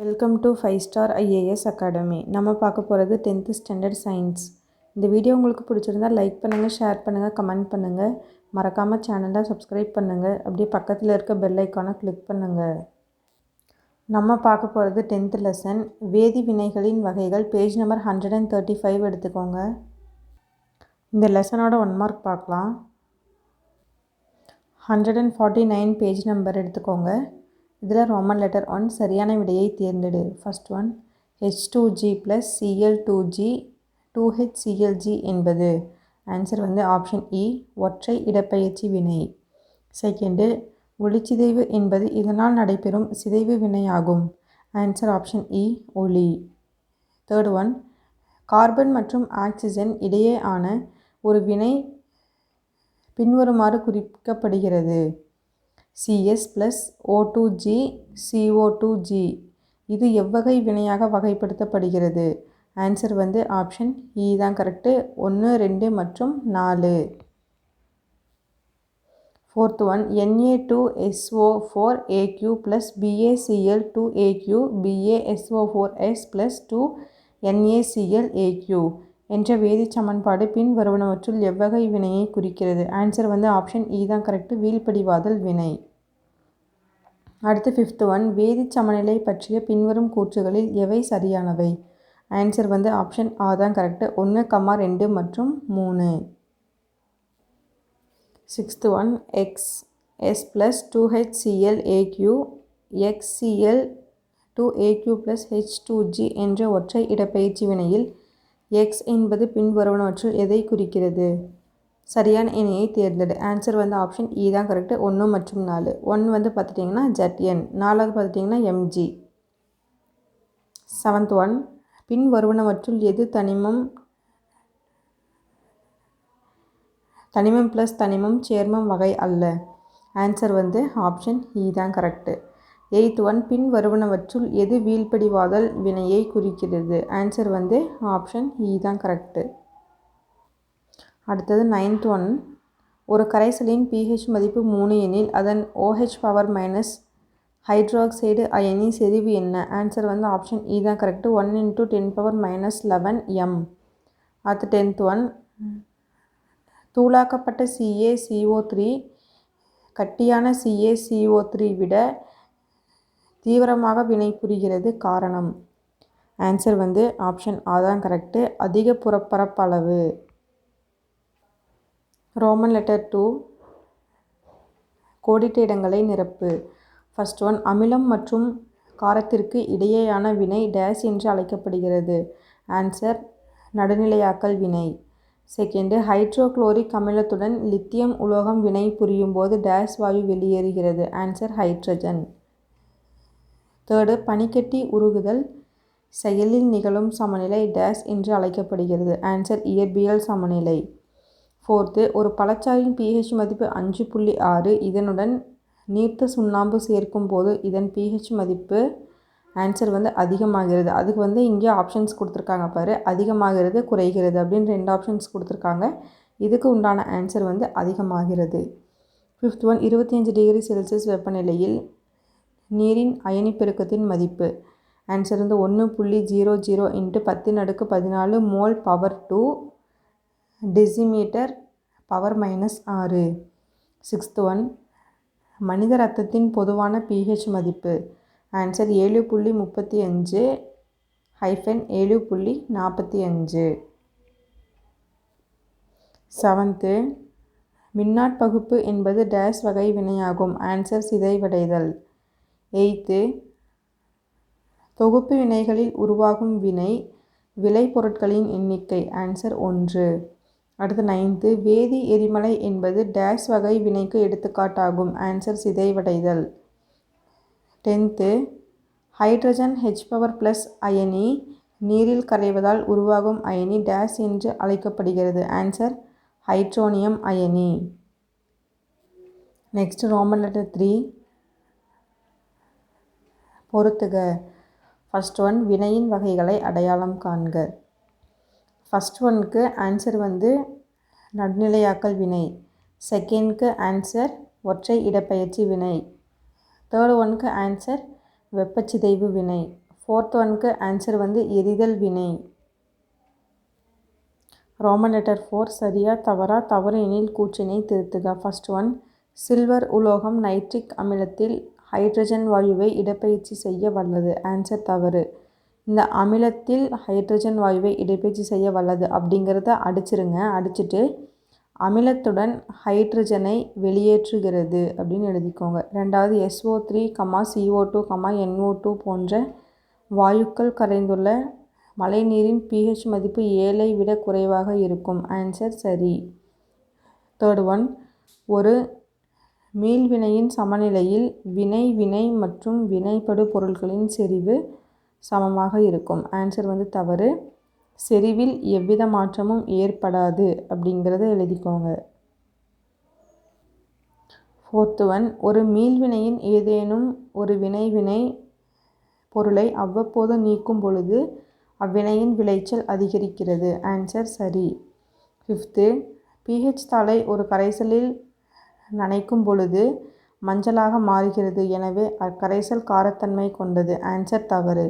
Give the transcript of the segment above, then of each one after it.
Welcome to five star IAS academy. நம்ம பார்க்க போகிறது டென்த்து ஸ்டாண்டர்ட் சயின்ஸ். இந்த வீடியோ உங்களுக்கு பிடிச்சிருந்தா லைக் பண்ணுங்கள் ஷேர் பண்ணுங்கள் கமெண்ட் பண்ணுங்கள் மறக்காமல் சேனலை சப்ஸ்கிரைப் பண்ணுங்கள் அப்படியே பக்கத்தில் இருக்க பெல் ஐக்கானை கிளிக் பண்ணுங்கள் நம்ம பார்க்க போகிறது டென்த்து லெசன். வேதி வினைகளின் வகைகள் page number hundred and thirty five எடுத்துக்கோங்க. இந்த லெசனோட ஒன் மார்க் பார்க்கலாம். Hundred and forty nine page number எடுத்துக்கோங்க. இதில் ரோமன் லெட்டர் ஒன் சரியான விடையை தேர்ந்தெடு. First one H two G plus CL two G two H CLG என்பது. ஆன்சர் வந்து ஆப்ஷன் இ e, ஒற்றை இடப்பெயர்ச்சி வினை. செகண்டு ஒளிச்சிதைவு என்பது இதனால் நடைபெறும் சிதைவு வினையாகும். ஆன்சர் ஆப்ஷன் இ ஒளி. தேர்ட் ஒன் கார்பன் மற்றும் ஆக்சிஜன் இடையே ஆன ஒரு வினை பின்வருமாறு குறிக்கப்படுகிறது. CS plus O two G CO two G இது எவ்வகை வினையாக வகைப்படுத்தப்படுகிறது? ஆன்சர் வந்து ஆப்ஷன் இ தான் கரெக்டு ஒன்று ரெண்டு மற்றும் நாலு. Fourth one NA two SO four AQ plus BACL two AQ BASO four S plus two NACL AQ என்ற வேதி சமன்பாடு பின் வருவனவற்றுள் எவ்வகை வினையை குறிக்கிறது? ஆன்சர் வந்து ஆப்ஷன் இ e தான் கரெக்டு வீழ்படிவாதல் வினை. அடுத்து ஃபிஃப்த் ஒன் வேதி சமநிலை பற்றிய பின்வரும் கூற்றுகளில் எவை சரியானவை? ஆன்சர் வந்து ஆப்ஷன் ஆ தான் கரெக்டு ஒன்று கம்மா ரெண்டு மற்றும் மூணு. Sixth one X S plus two H CL AQ XCL two AQ plus H two G என்ற ஒற்றை இடப்பெயர்ச்சி வினையில் எக்ஸ் என்பது பின்வருவனவற்றுள் எதை குறிக்கிறது? சரியான இணையை தேர்ந்தெடு. ஆன்சர் வந்து ஆப்ஷன் இ e தான் கரெக்டு ஒன்று மற்றும் நாலு. ஒன் வந்து பார்த்துட்டிங்கன்னா ஜட் என் நாலாவது பார்த்துட்டிங்கன்னா எம்ஜி செவன்த் ஒன் பின் வருவனவற்றுள் எது தனிமம்? தனிமம் ப்ளஸ் தனிமம் சேர்மம் வகை அல்ல. ஆன்சர் வந்து ஆப்ஷன் இ e தான் கரெக்டு எயித் ஒன் பின் வருவனவற்றுள் எது வீழ்படிவாதல் வினையை குறிக்கிறது? ஆன்சர் வந்து ஆப்ஷன் இ e தான் கரெக்டு அடுத்தது நைன்த் ஒன் ஒரு கரைசலின் பிஹெச் மதிப்பு மூணு எனில் அதன் ஓஹெச் பவர் மைனஸ் ஹைட்ராக்சைடு அயனி செறிவு என்ன? ஆன்சர் வந்து ஆப்ஷன் இ e தான் correct one into ten power minus eleven M அடுத்து டென்த் ஒன் தூளாக்கப்பட்ட சிஏ சிஓ த்ரீ கட்டியான சிஏ சிஓ த்ரீ விட தீவிரமாக வினைபுரிகிறது காரணம். ஆன்சர் வந்து ஆப்ஷன் ஆ தான் கரெக்டு அதிக புறப்பரப்பளவு. ரோமன் லெட்டர் டூ கோடிட்ட இடங்களை நிரப்பு. ஃபஸ்ட் ஒன் அமிலம் மற்றும் காரத்திற்கு இடையேயான வினை டேஸ் என்று அழைக்கப்படுகிறது. ஆன்சர் நடுநிலையாக்கல் வினை. செகண்டு ஹைட்ரோக்ளோரிக் அமிலத்துடன் லித்தியம் உலோகம் வினை புரியும் போது டேஸ் வாயு வெளியேறுகிறது. ஆன்சர் ஹைட்ரஜன் தேர்டு பனிக்கட்டி உருகுதல் செயலில் நிகழும் சமநிலை டேஸ் என்று அழைக்கப்படுகிறது. ஆன்சர் இயற்பியல் சமநிலை. ஃபோர்த்து ஒரு பழச்சாரின் பிஹெச் மதிப்பு அஞ்சு புள்ளி ஆறு இதனுடன் நீர்த்த சுண்ணாம்பு சேர்க்கும் போது இதன் பிஹெச் மதிப்பு ஆன்சர் வந்து அதிகமாகிறது. அதுக்கு வந்து இங்கே ஆப்ஷன்ஸ் கொடுத்துருக்காங்க பாரு அதிகமாகிறது குறைகிறது அப்படின்னு ரெண்டு ஆப்ஷன்ஸ் கொடுத்துருக்காங்க. இதுக்கு உண்டான ஆன்சர் வந்து அதிகமாகிறது. ஃபிஃப்த் ஒன் இருபத்தி அஞ்சு டிகிரி செல்சியஸ் வெப்பநிலையில் நீரின் அயனிப்பெருக்கத்தின் மதிப்பு. ஆன்சர் வந்து ஒன்று புள்ளி ஜீரோ ஜீரோ இன்ட்டு பத்தின் அடுக்கு பதினாலு mole power two decimetre power minus ஆறு. சிக்ஸ்த் ஒன் மனித ரத்தத்தின் பொதுவான பிஹெச் மதிப்பு. ஆன்சர் ஏழு புள்ளி முப்பத்தி அஞ்சு ஹைஃபன் ஏழு புள்ளி நாற்பத்தி அஞ்சு. செவன்த்து மின்னாட்பகுப்பு என்பது டேஸ் வகை வினையாகும். ஆன்சர் சிதைவடைதல். எய்த்து தொகுப்பு வினைகளில் உருவாகும் வினை விளைபொருட்களின் எண்ணிக்கை ஆன்சர் ஒன்று. அடுத்து நைன்த்து வேதி எரிமலை என்பது டேஸ் வகை வினைக்கு எடுத்துக்காட்டாகும் answer சிதைவடைதல். Tenth hydrogen H power plus அயனி நீரில் கரைவதால் உருவாகும் அயனி டேஸ் என்று அழைக்கப்படுகிறது ஆன்சர் ஹைட்ரோனியம் அயனி. நெக்ஸ்ட் ரோமன் லெட்டர் த்ரீ பொறுத்துக. ஃபஸ்ட் ஒன் வினையின் வகைகளை அடையாளம் காண்க. ஃபஸ்ட் ஒனுக்கு ஆன்சர் வந்து நடுநிலையாக்கல் வினை. செகண்ட்க்கு ஆன்சர் ஒற்றை இடப்பெயர்ச்சி வினை. தேர்ட் ஒனுக்கு ஆன்சர் வெப்பச்சிதைவு வினை. ஃபோர்த் ஒனுக்கு ஆன்சர் வந்து எரிதல் வினை. ரோமன் லெட்டர் ஃபோர் சரியா தவறா தவறு எனில் கூற்றினை திருத்துக. ஃபர்ஸ்ட் ஒன் சில்வர் உலோகம் நைட்ரிக் அமிலத்தில் ஹைட்ரஜன் வாயுவை இடப்பெயர்ச்சி செய்ய வல்லது. ஆன்சர் தவறு. இந்த அமிலத்தில் ஹைட்ரஜன் வாயுவை இடப்பெயர்ச்சி செய்ய வல்லது அப்படிங்கிறத அடிச்சிருங்க. அடிச்சுட்டு அமிலத்துடன் ஹைட்ரஜனை வெளியேற்றுகிறது அப்படின்னு எழுதிக்கோங்க. ரெண்டாவது SO three comma CO two comma NO two போன்ற வாயுக்கள் கரைந்துள்ள மழைநீரின் பிஹெச் மதிப்பு ஏழை விட குறைவாக இருக்கும். ஆன்சர் சரி. தேர்ட் ஒன் ஒரு மீள்வினையின் சமநிலையில் வினை வினை மற்றும் வினைப்படு பொருள்களின் செறிவு சமமாக இருக்கும். ஆன்சர் வந்து தவறு. செறிவில் எவ்வித மாற்றமும் ஏற்படாது அப்படிங்கிறத எழுதிக்கோங்க. ஃபோர்த்து ஒன் ஒரு மீள்வினையின் ஏதேனும் ஒரு வினைவினை பொருளை அவ்வப்போது நீக்கும் பொழுது அவ்வினையின் விளைச்சல் அதிகரிக்கிறது. ஆன்சர் சரி. ஃபிஃப்த்து பிஹெச் தாளை ஒரு கரைசலில் நனைக்கும் பொழுது மஞ்சளாக மாறுகிறது. எனவே அக்கரைசல் காரத்தன்மை கொண்டது. ஆன்சர் தவறு.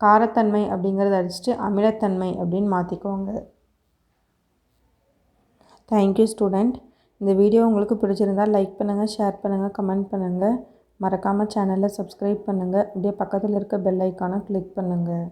காரத்தன்மை அப்படிங்கிறத அடிச்சுட்டு அமிலத்தன்மை அப்படின்னு மாற்றிக்கோங்க தேங்க்யூ ஸ்டூடெண்ட் இந்த வீடியோ உங்களுக்கு பிடிச்சிருந்தால் லைக் பண்ணுங்கள் ஷேர் பண்ணுங்கள் கமெண்ட் பண்ணுங்கள் மறக்காமல் சேனலை சப்ஸ்கிரைப் பண்ணுங்கள் அப்படியே பக்கத்தில் இருக்க பெல் ஐக்கானை கிளிக் பண்ணுங்கள்